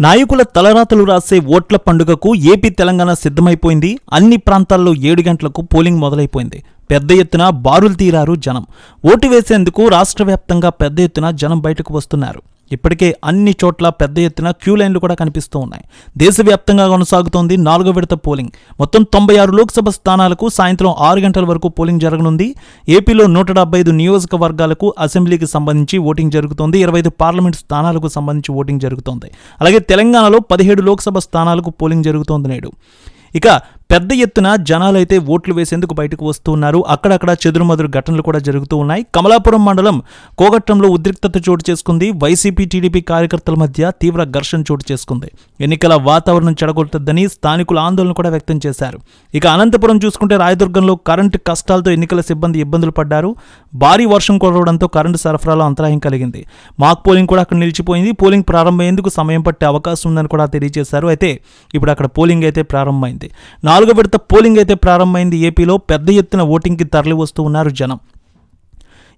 నాయకుల తలరాతలు రాసే ఓట్ల పండుగకు ఏపీ తెలంగాణ సిద్ధమైపోయింది. అన్ని ప్రాంతాల్లో ఏడు గంటలకు పోలింగ్ మొదలైపోయింది. పెద్ద ఎత్తున బారులు తీరారు జనం. ఓటు వేసేందుకు రాష్ట్ర వ్యాప్తంగా పెద్ద ఎత్తున జనం బయటకు వస్తున్నారు. ఇప్పటికే అన్ని చోట్ల పెద్ద ఎత్తున క్యూ లైన్లు కూడా కనిపిస్తూ ఉన్నాయి. దేశవ్యాప్తంగా కొనసాగుతోంది నాలుగో విడత పోలింగ్. మొత్తం తొంభై ఆరు లోక్సభ స్థానాలకు సాయంత్రం ఆరు గంటల వరకు పోలింగ్ జరగనుంది. ఏపీలో నూట డెబ్బై ఐదు నియోజకవర్గాలకు అసెంబ్లీకి సంబంధించి ఓటింగ్ జరుగుతోంది. ఇరవై ఐదు పార్లమెంట్ స్థానాలకు సంబంధించి ఓటింగ్ జరుగుతోంది. అలాగే తెలంగాణలో పదిహేడు లోక్సభ స్థానాలకు పోలింగ్ జరుగుతోంది నేడు. ఇక పెద్ద ఎత్తున జనాలైతే ఓట్లు వేసేందుకు బయటకు వస్తున్నారు. అక్కడక్కడ చెదురుమదురు ఘటనలు కూడా జరుగుతూ ఉన్నాయి. కమలాపురం మండలం కోగట్టంలో ఉద్రిక్తత చోటు చేసుకుంది. వైసీపీ టీడీపీ కార్యకర్తల మధ్య తీవ్ర ఘర్షణ చోటు చేసుకుంది. ఎన్నికల వాతావరణం చెడగొడుతుందని స్థానికులు ఆందోళన కూడా వ్యక్తం చేశారు. ఇక అనంతపురం చూసుకుంటే రాయదుర్గంలో కరెంటు కష్టాలతో ఎన్నికల సిబ్బంది ఇబ్బందులు పడ్డారు. భారీ వర్షం కురవడంతో కరెంటు సరఫరాలో అంతరాయం కలిగింది. మాక్ పోలింగ్ కూడా అక్కడ నిలిచిపోయింది. పోలింగ్ ప్రారంభమయ్యేందుకు సమయం పట్టే అవకాశం ఉందని కూడా తెలియజేశారు. అయితే ఇప్పుడు అక్కడ పోలింగ్ అయితే ప్రారంభమైంది. నాలుగో విడత పోలింగ్ అయితే ప్రారంభమైంది. ఏపీలో పెద్ద ఎత్తున ఓటింగ్కి తరలి వస్తూ ఉన్నారు జనం.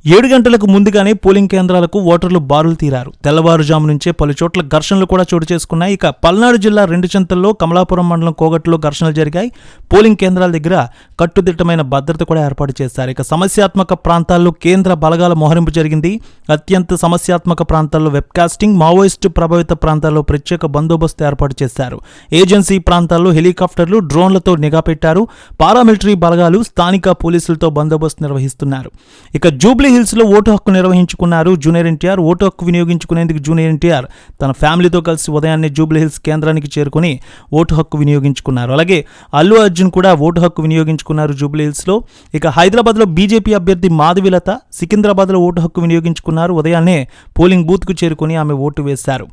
ఏడు గంటలకు ముందుగానే పోలింగ్ కేంద్రాలకు ఓటర్లు బారులు తీరారు. తెల్లవారుజాము నుంచే పలు చోట్ల ఘర్షణలు కూడా చోటు చేసుకున్నాయి. ఇక పల్నాడు జిల్లా రెండు చెంతల్లో కమలాపురం మండలం కోగట్లో ఘర్షణలు జరిగాయి. పోలింగ్ కేంద్రాల దగ్గర కట్టుదిట్టమైన భద్రత కూడా ఏర్పాటు చేశారు. ఇక సమస్యాత్మక ప్రాంతాల్లో కేంద్ర బలగాల మోహరింపు జరిగింది. అత్యంత సమస్యాత్మక ప్రాంతాల్లో వెబ్కాస్టింగ్ మావోయిస్టు ప్రభావిత ప్రాంతాల్లో ప్రత్యేక బందోబస్తు ఏర్పాటు చేశారు. ఏజెన్సీ ప్రాంతాల్లో హెలికాప్టర్లు డ్రోన్లతో నిఘా పెట్టారు. పారామిలిటరీ బలగాలు స్థానిక పోలీసులతో బందోబస్తు నిర్వహిస్తున్నారు. ఇక జూబ్లీ హిల్స్ హిల్స్లో ఓటు హక్కు నిర్వహించుకున్నారు జూనియర్ ఎన్టీఆర్. ఓటు హక్కు వినియోగించుకునేందుకు జూనియర్ ఎన్టీఆర్ తన ఫ్యామిలీతో కలిసి ఉదయాన్నే జూబ్లీ హిల్స్ కేంద్రానికి చేరుకుని ఓటు హక్కు వినియోగించుకున్నారు. అలాగే అల్లు అర్జున్ కూడా ఓటు హక్కు వినియోగించుకున్నారు జూబ్లీ హిల్స్లో. ఇక హైదరాబాద్లో బీజేపీ అభ్యర్థి మాధవిలత సికింద్రాబాద్లో ఓటు హక్కు వినియోగించుకున్నారు. ఉదయాన్నే పోలింగ్ బూత్కు చేరుకుని ఆమె ఓటు వేశారు.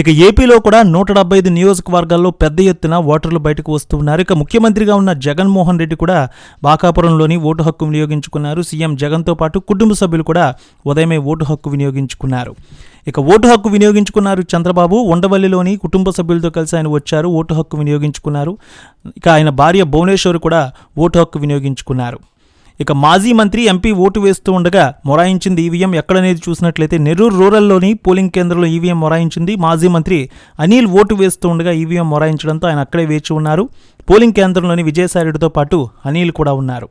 ఇక ఏపీలో కూడా నూట డెబ్బై ఐదు నియోజకవర్గాల్లో పెద్ద ఎత్తున ఓటర్లు బయటకు వస్తున్నారు ఇక ముఖ్యమంత్రిగా ఉన్న జగన్మోహన్ రెడ్డి కూడా బాకాపురంలోని ఓటు హక్కు వినియోగించుకున్నారు. సీఎం జగన్తో పాటు కుటుంబ సభ్యులు కూడా ఉదయమే ఓటు హక్కు వినియోగించుకున్నారు. ఇక ఓటు హక్కు వినియోగించుకున్నారు చంద్రబాబు. ఉండవల్లిలోని కుటుంబ సభ్యులతో కలిసి ఆయన వచ్చారు ఓటు హక్కు వినియోగించుకున్నారు. ఇక ఆయన భార్య భువనేశ్వర్ కూడా ఓటు హక్కు వినియోగించుకున్నారు. ఇక మాజీ మంత్రి ఎంపీ ఓటు వేస్తూ ఉండగా మొరాయించింది ఈవీఎం ఎక్కడనేది చూసినట్లయితే నెల్లూరు రూరల్లోని పోలింగ్ కేంద్రంలో ఈవీఎం మొరాయించింది మాజీ మంత్రి అనిల్ ఓటు వేస్తూ ఉండగా ఈవీఎం మొరాయించడంతో ఆయన అక్కడే వేచి ఉన్నారు. పోలింగ్ కేంద్రంలోని విజయసాయిరెడ్డితో పాటు అనిల్ కూడా ఉన్నారు.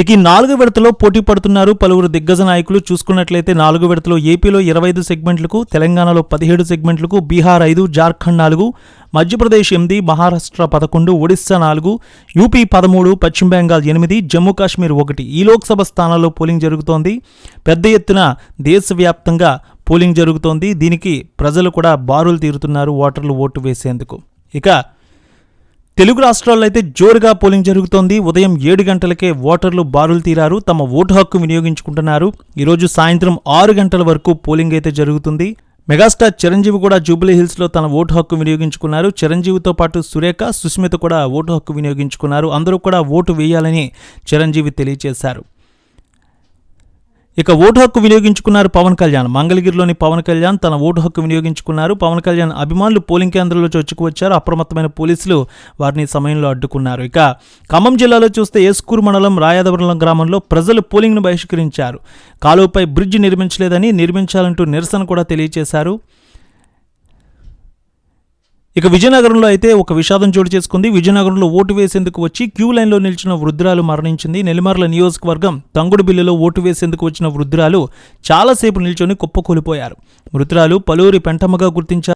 ఇక ఈ నాలుగు విడతలో పోటీ పడుతున్నారు పలువురు దిగ్గజ నాయకులు. చూసుకున్నట్లయితే నాలుగు విడతలో ఏపీలో ఇరవై ఐదు సెగ్మెంట్లకు తెలంగాణలో పదిహేడు సెగ్మెంట్లకు బీహార్ ఐదు జార్ఖండ్ నాలుగు మధ్యప్రదేశ్ ఎనిమిది మహారాష్ట్ర పదకొండు ఒడిస్సా నాలుగు యూపీ పదమూడు పశ్చిమ బెంగాల్ ఎనిమిది జమ్మూ కాశ్మీర్ ఒకటి. ఈ లోక్సభ స్థానాల్లో పోలింగ్ జరుగుతోంది. పెద్ద ఎత్తున దేశవ్యాప్తంగా పోలింగ్ జరుగుతోంది. దీనికి ప్రజలు కూడా బారులు తీరుతున్నారు ఓటర్లు ఓటు వేసేందుకు. ఇక తెలుగు రాష్ట్రాల్లో అయితే జోరుగా పోలింగ్ జరుగుతోంది. ఉదయం ఏడు గంటలకే ఓటర్లు బారులు తీరారు. తమ ఓటు హక్కు వినియోగించుకుంటున్నారు. ఈరోజు సాయంత్రం ఆరు గంటల వరకు పోలింగ్ అయితే జరుగుతుంది. మెగాస్టార్ చిరంజీవి కూడా జూబ్లీ హిల్స్లో తన ఓటు హక్కు వినియోగించుకున్నారు. చిరంజీవితో పాటు సురేఖ సుస్మిత కూడా ఓటు హక్కు వినియోగించుకున్నారు. అందరూ కూడా ఓటు వేయాలని చిరంజీవి తెలియజేశారు. ఇక ఓటు హక్కు వినియోగించుకున్నారు పవన్ కళ్యాణ్. మంగళగిరిలోని పవన్ కళ్యాణ్ తన ఓటు హక్కు వినియోగించుకున్నారు. పవన్ కళ్యాణ్ అభిమానులు పోలింగ్ కేంద్రంలో చొచ్చుకు వచ్చారు. అప్రమత్తమైన పోలీసులు వారిని సమయంలో అడ్డుకున్నారు. ఇక ఖమ్మం జిల్లాలో చూస్తే ఏస్కూరు మండలం రాయాదవరం గ్రామంలో ప్రజలు పోలింగ్ను బహిష్కరించారు. కాలువపై బ్రిడ్జ్ నిర్మించలేదని నిర్మించాలంటూ నిరసన కూడా తెలియజేశారు ఇక విజయనగరంలో అయితే ఒక విషాదం చోటు చేసుకుంది. విజయనగరంలో ఓటు వేసేందుకు వచ్చి క్యూ లైన్లో నిలిచిన వృద్ధురాలు మరణించింది. నెల్లిమర్ల నియోజకవర్గం తంగుడుబిల్లులో ఓటు వేసేందుకు వచ్చిన వృద్ధురాలు చాలాసేపు నిల్చొని కుప్పకూలిపోయారు. మృతురాలు పలువురి పెంటమ్మగా గుర్తించారు.